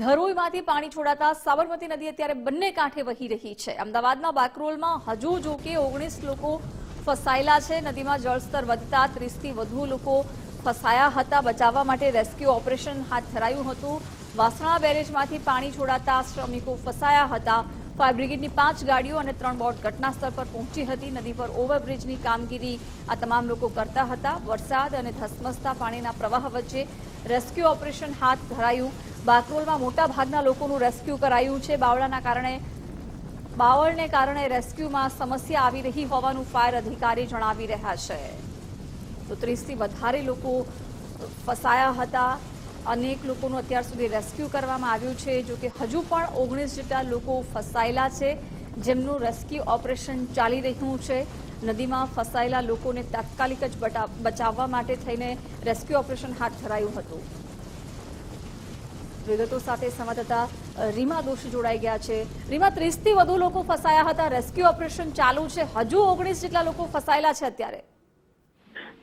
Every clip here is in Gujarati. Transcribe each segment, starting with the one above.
ધરોઈમાંથી પાણી છોડાતા સાબરમતી નદી અત્યારે બંને કાંઠે વહી રહી છે. અમદાવાદના બાકરોલમાં હજુ જો કે ઓગણીસ લોકો ફસાયેલા છે. નદીમાં જળસ્તર વધતા ત્રીસથી વધુ લોકો ફસાયા હતા. બચાવવા માટે રેસ્ક્યુ ઓપરેશન હાથ ધરાયું હતું. વાસણા બેરેજમાંથી પાણી છોડાતા શ્રમિકો ફસાયા હતા. ફાયર બ્રિગેડની પાંચ ગાડીઓ અને ત્રણ બોટ ઘટનાસ્થળ પર પહોંચી હતી. નદી પર ઓવરબ્રિજની કામગીરી આ તમામ લોકો કરતા હતા. વરસાદ અને ધસમસતા પાણીના પ્રવાહ વચ્ચે રેસ્ક્યુ ઓપરેશન હાથ ધરાયું. બાકરોલમાં મોટા ભાગના લોકોનું રેસ્ક્યુ કરાયું છે. બાવળાના કારણે, બાવળને કારણે રેસ્ક્યુમાં સમસ્યા આવી રહી હોવાનું ફાયર અધિકારી જણાવી રહ્યા છે. તો ત્રીસથી વધારે લોકો ફસાયા હતા. અનેક લોકોનું અત્યાર સુધી રેસ્ક્યુ કરવામાં આવ્યું છે જો કે હજુ પણ ઓગણીસ જેટલા લોકો ફસાયેલા છે. જેમનું રેસ્ક્યુ ઓપરેશન ચાલી રહ્યું છે. નદીમાં ફસાયેલા લોકોને તાત્કાલિક જ બચાવવા માટે થઈને રેસ્ક્યુ ઓપરેશન હાથ ધરાયું હતું. વિગતો સાથે સંવાદદાતા રીમા દોશી જોડાઈ ગયા છે. રીમા, ત્રીસથી વધુ લોકો ફસાયા હતા. રેસ્ક્યુ ઓપરેશન ચાલુ છે. હજુ ઓગણીસ જેટલા લોકો ફસાયેલા છે અત્યારે.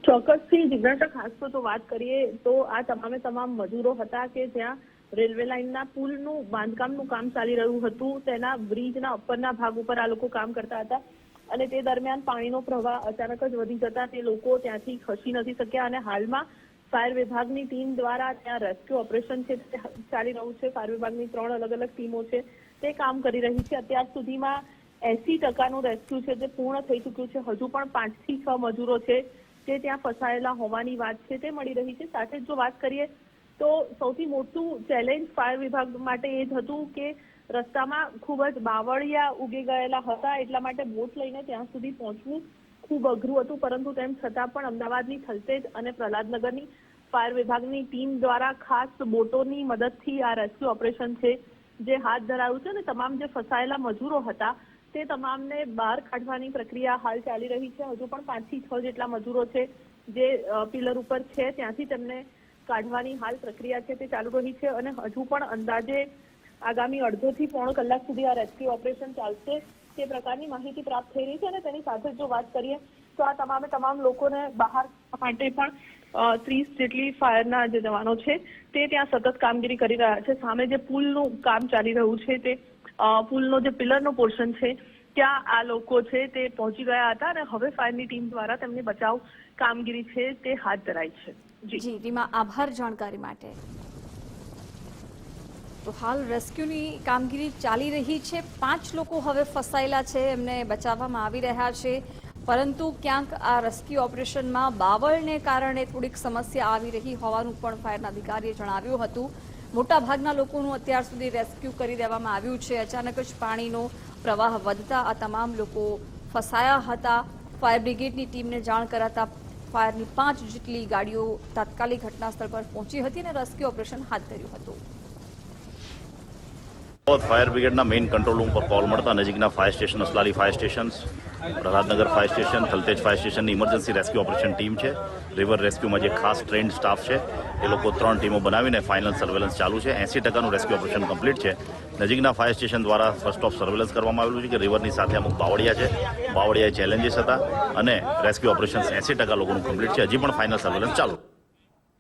ચોક્કસથી જિજ્ઞાસા ખાસ તો વાત કરીએ તો આ તમામે તમામ મજૂરો હતા કે જ્યાં રેલવે લાઇનના પુલનું, બાંધકામનું કામ ચાલી રહ્યું હતું. તેના બ્રિજના ઉપરના ભાગ ઉપર આ લોકો કામ કરતા હતા. અને તે દરમિયાન પાણીનો પ્રવાહ અચાનક જ વધી જતા તે લોકો ત્યાંથી ખસી નથી શક્યા. અને હાલમાં ફાયર વિભાગની ટીમ દ્વારા ત્યાં રેસ્ક્યુ ઓપરેશન છે, તે ચાલી રહ્યું છે. ફાયર વિભાગની ત્રણ અલગ અલગ ટીમો છે, તે કામ કરી રહી છે. અત્યાર સુધીમાં એસી ટકાનું રેસ્ક્યુ છે તે પૂર્ણ થઈ ચૂક્યું છે. હજુ પણ પાંચથી છ મજૂરો છે તે ત્યાં ફસાયેલા હોવાની વાત છે, તે મળી રહી છે. સાથે જ જો વાત કરીએ તો સૌથી મોટું ચેલેન્જ ફાયર વિભાગ માટે એ જ હતું કે રસ્તામાં ખૂબ જ બાવળિયા ઉગી ગયેલા હતા, એટલા માટે બોટ લઈને ત્યાં સુધી પહોંચવું ખૂબ અઘરું હતું. પરંતુ તેમ છતાં પણ અમદાવાદની થલતેજ અને પ્રહલાદનગરની ફાયર વિભાગની ટીમ દ્વારા ખાસ બોટોની મદદથી આ રેસ્ક્યુ ઓપરેશન છે જે હાથ ધરાયું છે અને તમામ જે ફસાયેલા મજૂરો હતા તે તમામને બહાર કાઢવાની પ્રક્રિયા હાલ ચાલી રહી છે. હજુ પણ પાંચથી છ જેટલા મજૂરો છે જે પિલર ઉપર છે. ત્યાંથી તેમને કાઢવાની હાલ પ્રક્રિયા છે તે ચાલુ રહી છે અને હજુ પણ અંદાજે આગામી અડધો થી પોણો કલાક સુધી આ રેસ્ક્યુ ઓપરેશન ચાલશે. તે પ્રકારની માહિતી પ્રાપ્ત થઈ રહી છે અને તેની સાથે જ વાત કરીએ તો આ તમામે તમામ લોકોને બહાર માટે પણ ત્રીસ જેટલી ફાયરના જે જવાનો છે તે ત્યાં સતત કામગીરી કરી રહ્યા છે. સામે જે પુલનું કામ ચાલી રહ્યું છે તે પુલનો જે પિલરનો પોર્શન છે ત્યાં આ લોકો છે તે પહોંચી ગયા હતા અને હવે ફાયરની ટીમ દ્વારા તેમની બચાવ કામગીરી છે તે હાથ ધરાઈ છે. જી. રીમા આભાર જાણકારી માટે. તો હાલ રેસ્ક્યુની કામગીરી ચાલી રહી છે. પાંચ લોકો હવે ફસાયેલા છે, એમને બચાવવામાં આવી રહ્યા છે. પરંતુ ક્યાંક આ રેસ્ક્યુ ઓપરેશનમાં બાવળને કારણે થોડીક સમસ્યા આવી રહી હોવાનું પણ ફાયરના અધિકારીએ જણાવ્યું હતું. મોટાભાગના લોકોનું અત્યાર સુધી રેસ્ક્યુ કરી દેવામાં આવ્યું છે. અચાનક જ પાણીનો પ્રવાહ વધતા આ તમામ લોકો ફસાયા હતા. ફાયર બ્રિગેડની ટીમને જાણ કરાતા ફાયરની પાંચ જેટલી ગાડીઓ તાત્કાલિક ઘટના સ્થળ પર પહોંચી હતી અને રેસ્ક્યુ ઓપરેશન હાથ ધર્યું હતું. ફાયર બ્રિગેડના મેઇન કંટ્રોલ રૂમ પર કોલ મળતા નજીકના fire station Aslali fire station Prahladnagar fire station Thaltej fire સ્ટેશનની ઇમરજન્સી રેસ્ક્યુ ઓપરેશન ટીમ છે રિવર રેસ્ક્યુમાં જે ખાસ ટ્રેન્ડ સ્ટાફ છે, એ લોકો ત્રણ ટીમો બનાવીને ફાઇનલ સર્વેલન્સ ચાલુ છે. એંસી ટકાનું રેસ્ક્યુ ઓપરેશન કમ્પ્લીટ છે. નજીકના ફાયર સ્ટેશન દ્વારા ફર્સ્ટ ઓફ સર્વેલન્સ કરવામાં આવેલું છે કે રિવરની સાથે અમુક બાવળિયા છે. બાવળિયા ચેલેન્જીસ હતા અને રેસ્ક્યુ ઓપરેશન એંસી ટકા લોકોનું કમ્પ્લીટ છે. હજી પણ ફાઇનલ સર્વેલન્સ ચાલુ.